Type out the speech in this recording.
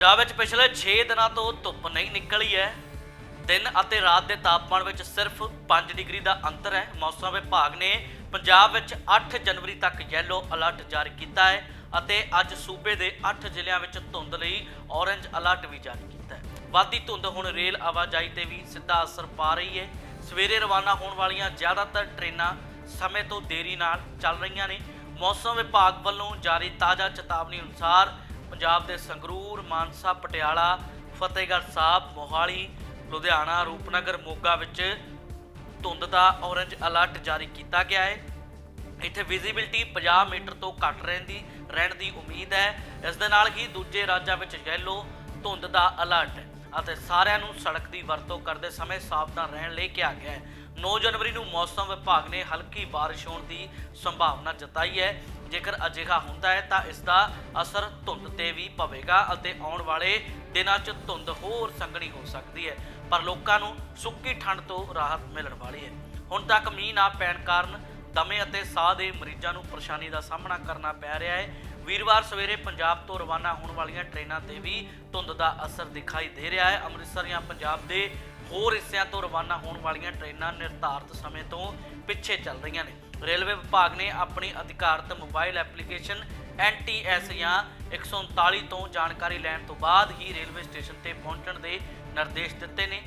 ਪੰਜਾਬ ਵਿੱਚ ਪਿਛਲੇ 6 ਦਿਨਾਂ ਤੋਂ ਧੁੱਪ ਨਹੀਂ ਨਿਕਲੀ ਹੈ। ਦਿਨ ਅਤੇ ਰਾਤ ਦੇ ਤਾਪਮਾਨ ਵਿੱਚ ਸਿਰਫ 5 ਡਿਗਰੀ ਦਾ ਅੰਤਰ ਹੈ। ਮੌਸਮ ਵਿਭਾਗ ਨੇ ਪੰਜਾਬ ਵਿੱਚ 8 ਜਨਵਰੀ ਤੱਕ ਯੈਲੋ ਅਲਰਟ ਜਾਰੀ ਕੀਤਾ ਹੈ ਅਤੇ ਅੱਜ ਸੂਬੇ ਦੇ 8 ਜ਼ਿਲ੍ਹਿਆਂ ਵਿੱਚ ਧੁੰਦ ਲਈ ਔਰੰਜ ਅਲਰਟ ਵੀ ਜਾਰੀ ਕੀਤਾ ਹੈ। ਵਾਦੀ ਧੁੰਦ ਹੁਣ ਰੇਲ ਆਵਾਜਾਈ ਤੇ ਵੀ ਸਿੱਧਾ ਅਸਰ ਪਾ ਰਹੀ ਹੈ। ਸਵੇਰੇ ਰਵਾਨਾ ਹੋਣ ਵਾਲੀਆਂ ਜ਼ਿਆਦਾਤਰ ਟ੍ਰੇਨਾਂ ਸਮੇਂ ਤੋਂ ਦੇਰੀ ਨਾਲ ਚੱਲ ਰਹੀਆਂ ਨੇ। ਮੌਸਮ ਵਿਭਾਗ ਵੱਲੋਂ ਜਾਰੀ ਤਾਜ਼ਾ ਚੇਤਾਵਨੀ ਅਨੁਸਾਰ ਪੰਜਾਬ ਦੇ ਸੰਗਰੂਰ, ਮਾਨਸਾ, ਪਟਿਆਲਾ, ਫਤਿਹਗੜ੍ਹ ਸਾਹਿਬ, ਮੋਹਾਲੀ, ਲੁਧਿਆਣਾ, ਰੂਪਨਗਰ, ਮੋਗਾ ਵਿੱਚ ਧੁੰਦ ਦਾ ਔਰੰਜ ਅਲਰਟ ਜਾਰੀ ਕੀਤਾ ਗਿਆ ਹੈ। ਇੱਥੇ ਵਿਜ਼ਿਬਿਲਟੀ 50 ਮੀਟਰ ਤੋਂ ਘੱਟ ਰਹਿਣ ਦੀ ਰਹਿਣ ਦੀ ਉਮੀਦ ਹੈ। ਇਸ ਦੇ ਨਾਲ ਹੀ ਦੂਜੇ ਰਾਜਾਂ ਵਿੱਚ ਯੈਲੋ ਧੁੰਦ ਦਾ ਅਲਰਟ ਅਤੇ ਸਾਰਿਆਂ ਨੂੰ ਸੜਕ ਦੀ ਵਰਤੋਂ ਕਰਦੇ ਸਮੇਂ ਸਾਵਧਾਨ ਰਹਿਣ ਲਈ ਕਿਹਾ ਗਿਆ ਹੈ। 9 ਜਨਵਰੀ ਨੂੰ ਮੌਸਮ ਵਿਭਾਗ ਨੇ ਹਲਕੀ ਬਾਰਿਸ਼ ਹੋਣ ਦੀ ਸੰਭਾਵਨਾ ਜਤਾਈ ਹੈ। ਜੇਕਰ ਅਜਿਹਾ ਹੁੰਦਾ ਹੈ ਤਾਂ ਇਸ ਦਾ ਅਸਰ ਧੁੰਦ ਤੇ ਵੀ ਪਵੇਗਾ ਅਤੇ ਆਉਣ ਵਾਲੇ ਦਿਨਾਂ 'ਚ ਧੁੰਦ ਹੋਰ ਸੰਘਣੀ ਹੋ ਸਕਦੀ ਹੈ, ਪਰ ਲੋਕਾਂ ਨੂੰ ਸੁੱਕੀ ਠੰਡ ਤੋਂ ਰਾਹਤ ਮਿਲਣ ਵਾਲੀ ਹੈ। ਹੁਣ ਤੱਕ ਮੀਂਹ ਨਾ ਪੈਣ ਕਾਰਨ ਦਮੇ ਅਤੇ ਸਾਹ ਦੇ ਮਰੀਜ਼ਾਂ ਨੂੰ ਪਰੇਸ਼ਾਨੀ ਦਾ ਸਾਹਮਣਾ ਕਰਨਾ ਪੈ ਰਿਹਾ ਹੈ। ਵੀਰਵਾਰ ਸਵੇਰੇ ਪੰਜਾਬ ਤੋਂ ਰਵਾਨਾ ਹੋਣ ਵਾਲੀਆਂ ਟ੍ਰੇਨਾਂ ਤੇ ਵੀ ਧੁੰਦ ਦਾ ਅਸਰ ਦਿਖਾਈ ਦੇ ਰਿਹਾ ਹੈ। ਅੰਮ੍ਰਿਤਸਰ ਜਾਂ ਪੰਜਾਬ ਦੇ ਹੋਰ ਹਿੱਸਿਆਂ ਤੋਂ ਰਵਾਨਾ ਹੋਣ ਵਾਲੀਆਂ ਟ੍ਰੇਨਾਂ ਨਿਰਧਾਰਤ ਸਮੇਂ ਤੋਂ ਪਿੱਛੇ ਚੱਲ ਰਹੀਆਂ ਨੇ। ਰੇਲਵੇ ਵਿਭਾਗ ਨੇ ਆਪਣੀ ਅਧਿਕਾਰਤ ਮੋਬਾਈਲ ਐਪਲੀਕੇਸ਼ਨ NTS ਜਾਂ 139 ਤੋਂ ਜਾਣਕਾਰੀ ਲੈਣ ਤੋਂ ਬਾਅਦ ਹੀ ਰੇਲਵੇ ਸਟੇਸ਼ਨ ਤੇ ਪਹੁੰਚਣ ਦੇ ਨਿਰਦੇਸ਼ ਦਿੱਤੇ ਨੇ।